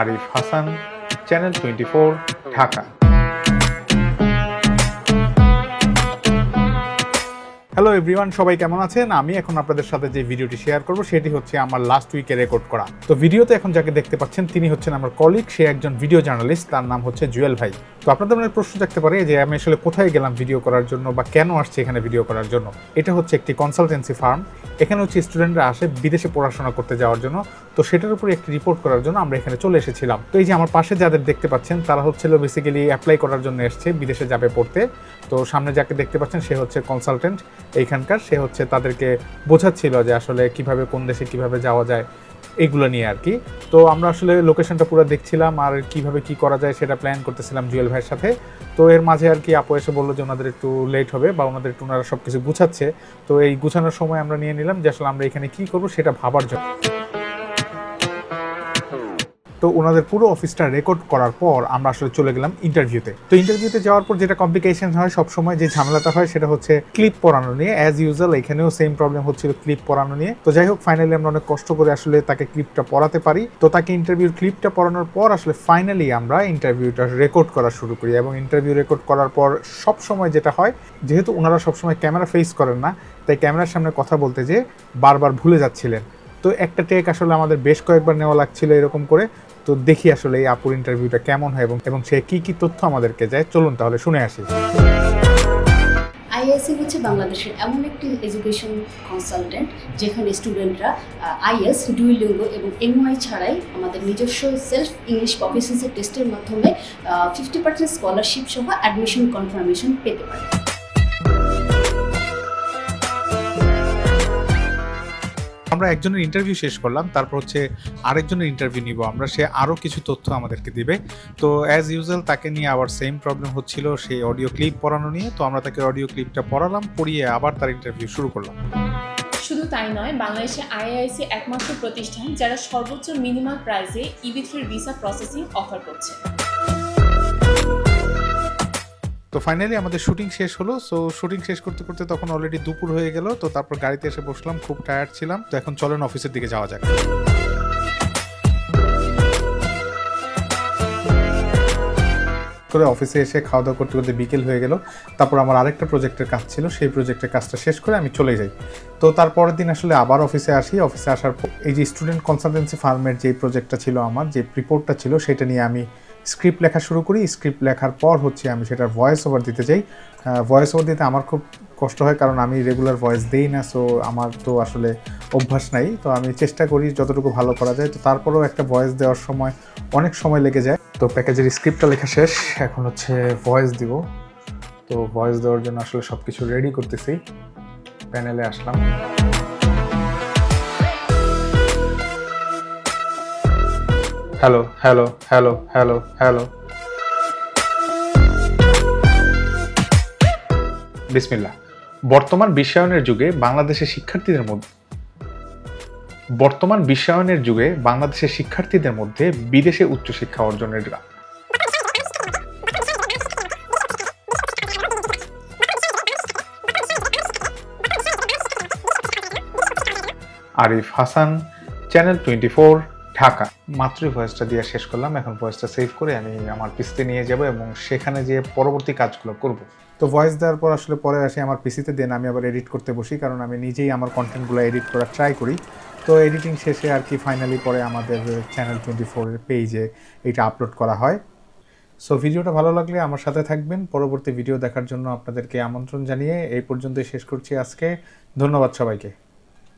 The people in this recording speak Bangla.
Arif Hasan channel twenty Dhaka. Hello everyone সবাই কেমন আছেন? আমি এখন আপনাদের সাথে যে ভিডিওটি শেয়ার করব, সেটি হচ্ছে আমার লাস্ট উইকে রেকর্ড করা। তো ভিডিওতে এখন যাকে দেখতে পাচ্ছেন, তিনি হচ্ছেন আমার কলিগ সে একজন ভিডিও জার্নালিস্ট তার নাম হচ্ছে জুয়েল ভাই। তো আপনাদের মনে প্রশ্ন থাকতে পারে যে, আমি আসলে কোথায় গেলাম ভিডিও করার জন্য বা কেন আসছে এখানে ভিডিও করার জন্য? এটা হচ্ছে একটি কনসালটেন্সি ফার্ম এখানে হচ্ছে স্টুডেন্টরা আসে বিদেশে পড়াশোনা করতে যাওয়ার জন্য। তো সেটার উপরে একটি রিপোর্ট করার জন্য আমরা এখানে চলে এসেছিলাম। তো এই যে আমার পাশে যাদের দেখতে পাচ্ছেন, তারা হচ্ছিল বেসিক্যালি অ্যাপ্লাই করার জন্য এসছে, বিদেশে যাবে পড়তে। তো সামনে যাকে দেখতে পাচ্ছেন, সে হচ্ছে কনসালটেন্ট এইখানকার, সে হচ্ছে তাদেরকে বোঝাচ্ছিল যে আসলে কীভাবে, কোন দেশে কীভাবে যাওয়া যায়, এগুলো নিয়ে আর কি। তো আমরা আসলে লোকেশনটা পুরো দেখছিলাম আর কীভাবে কি করা যায় সেটা প্ল্যান করতেছিলাম জুয়েল ভাইয়ের সাথে। তো এর মাঝে আর কি আপু এসে বলল যে ওনাদের একটু লেট হবে বা ওনাদের একটু ওনারা সব কিছু গুছাচ্ছে। তো এই গুছানোর সময় আমরা নিয়ে নিলাম যে আসলে আমরা এখানে কি করব সেটা ভাবার জন্য। তো ওনাদের পুরো অফিসটা রেকর্ড করার পর আমরা আসলে চলে গেলাম ইন্টারভিউতে তো ইন্টারভিউতে যাওয়ার পর যেটা কমপ্লিকেশন হয়, সবসময় যে ঝামেলাটা হয় সেটা হচ্ছে ক্লিপ পরানো নিয়ে। অ্যাজ ইউজুয়াল এখানেও সেম প্রবলেম হচ্ছিল ক্লিপ পরানো নিয়ে। তো যাই হোক ফাইনালি আমরা অনেক কষ্ট করে আসলে তাকে ক্লিপটা পরাতে পারি। তো তাকে ইন্টারভিউর ক্লিপটা পরানোর পর আসলে ফাইনালি আমরা ইন্টারভিউটা রেকর্ড করা শুরু করি এবং ইন্টারভিউ রেকর্ড করার পর সব সময় যেটা হয়, যেহেতু ওনারা সবসময় ক্যামেরা ফেস করেন না, তাই ক্যামেরার সামনে কথা বলতে যে বারবার ভুলে যাচ্ছিলেন। তো একটা টেক আসলে আমাদের বেশ কয়েকবার নেওয়া লাগছিল এরকম করে। তো দেখি আসলে এই আপুর ইন্টারভিউটা কেমন হয় এবং এবং সে কি কি তথ্য আমাদেরকে যায় চলুন তাহলে শুনে আসি। আইএসসি হচ্ছে বাংলাদেশের এমন একটি এডুকেশন কনসালটেন্ট যেখানে স্টুডেন্টরা আইএস ডুইলিঙ্গো এবং এমওআই ছাড়াই আমাদের নিজস্ব সেলফ ইংলিশ প্রফেসেন্সি টেস্টের মাধ্যমে ফিফটি পার্সেন্ট স্কলারশিপ সহ অ্যাডমিশন কনফার্মেশন পেতে পারে। আমরা একজনের ইন্টারভিউ শেষ করলাম, তারপর হচ্ছে আরেকজনের ইন্টারভিউ নিব আমরা, সে আরও কিছু তথ্য আমাদেরকে দিবে। তো অ্যাজ ইউজুয়াল তাকে নিয়ে আবার সেম প্রবলেম হচ্ছিল সেই অডিও ক্লিপ পড়ানো নিয়ে। তো আমরা তাকে অডিও ক্লিপটা পড়ালাম, পড়িয়ে আবার তার ইন্টারভিউ শুরু করলাম। শুধু তাই নয় বাংলাদেশে আইআইসি একমাত্র প্রতিষ্ঠান যারা সর্বোচ্চ মিনিমাল প্রাইসে ইবি থ্রির ভিসা প্রসেসিং অফার করছে। তো ফাইনালি আমাদের শুটিং শেষ হলো। সো শুটিং শেষ করতে করতে তখন অলরেডি দুপুর হয়ে গেল। তো তারপর গাড়িতে এসে বসলাম, খুব টায়ার্ড ছিলাম। তো এখন চলেন অফিসের দিকে যাওয়া যাক। করে অফিসে এসে খাওয়া দাওয়া করতে করতে বিকেল হয়ে গেল। তারপর আমার আরেকটা প্রজেক্টের কাজ ছিল। সেই প্রজেক্টের কাজটা শেষ করে আমি চলে যাই। তো তারপরের দিন আসলে আবার অফিসে আসি। অফিসে আসার পর এই যে স্টুডেন্ট কনসালটেন্সি ফার্মের যে প্রজেক্টটা ছিল আমার, যে রিপোর্টটা ছিল, সেটা নিয়ে আমি স্ক্রিপ্ট লেখা শুরু করি, স্ক্রিপ্ট লেখার পর হচ্ছে আমি সেটার ভয়েস ওভার দিতে চাই ভয়েস ওভার দিতে আমার খুব কষ্ট হয় কারণ আমি রেগুলার ভয়েস দেই না সো আমার তো আসলে অভ্যাস নাই। তো আমি চেষ্টা করি যতটুকু ভালো করা যায়। তো তারপরেও একটা ভয়েস দেওয়ার সময় অনেক সময় লেগে যায়। তো প্যাকেজের স্ক্রিপ্টটা লেখা শেষ, এখন হচ্ছে ভয়েস দিব। তো ভয়েস দেওয়ার জন্য আসলে সব কিছু রেডি করতেছি। প্যানেলে আসলাম। Hello hello hello hello hello বিসমিল্লা বর্তমান বিশ্বায়নের যুগে বাংলাদেশের শিক্ষার্থীদের মধ্যে বর্তমান বিশ্বায়নের যুগে বাংলাদেশের শিক্ষার্থীদের মধ্যে বিদেশে উচ্চশিক্ষা অর্জনের Arif Hasan channel twenty four Dhaka. মাত্র ভয়েসটা দিয়ে শেষ করলাম। এখন ভয়েসটা সেভ করে আমি আমার পিসিতে নিয়ে যাব এবং সেখানে যে পরবর্তী কাজগুলো করব। তো ভয়েস দেওয়ার পর আসলে পরে আসে আমার পিসিতে দেন আমি আবার এডিট করতে বসি, কারণ আমি নিজেই আমার কন্টেন্টগুলো এডিট করার ট্রাই করি। তো এডিটিং শেষে আর কি ফাইনালি পরে আমাদের চ্যানেল টোয়েন্টি ফোরের পেজে এটা আপলোড করা হয়। সো ভিডিওটা ভালো লাগলে আমার সাথে থাকবেন। পরবর্তী ভিডিও দেখার জন্য আপনাদেরকে আমন্ত্রণ জানিয়ে এই পর্যন্তই শেষ করছি আজকে। ধন্যবাদ সবাইকে।